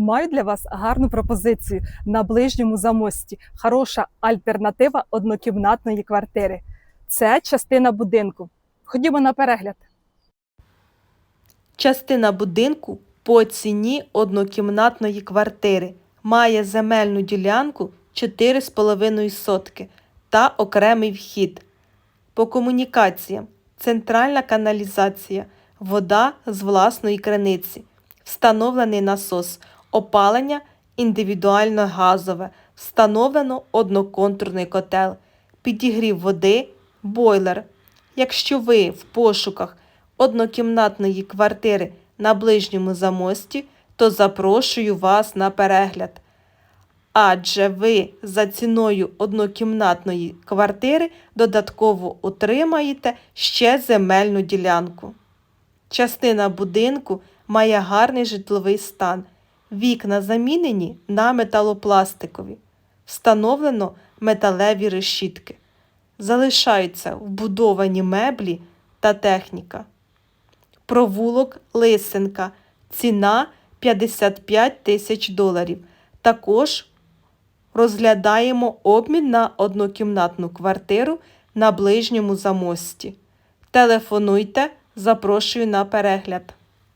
Маю для вас гарну пропозицію на ближньому замості. Хороша альтернатива однокімнатної квартири. Це частина будинку. Ходімо на перегляд. Частина будинку по ціні однокімнатної квартири має земельну ділянку 4,5 сотки та окремий вхід. По комунікаціям центральна каналізація, вода з власної криниці, встановлений насос, опалення індивідуально газове, встановлено одноконтурний котел, підігрів води, бойлер. Якщо ви в пошуках однокімнатної квартири на ближньому замості, то запрошую вас на перегляд. Адже ви за ціною однокімнатної квартири додатково отримаєте ще земельну ділянку. Частина будинку має гарний житловий стан. Вікна замінені на металопластикові. Встановлено металеві решітки. Залишаються вбудовані меблі та техніка. Провулок Лисенка. Ціна 55 тисяч доларів. Також розглядаємо обмін на однокімнатну квартиру на ближньому замості. Телефонуйте, запрошую на перегляд.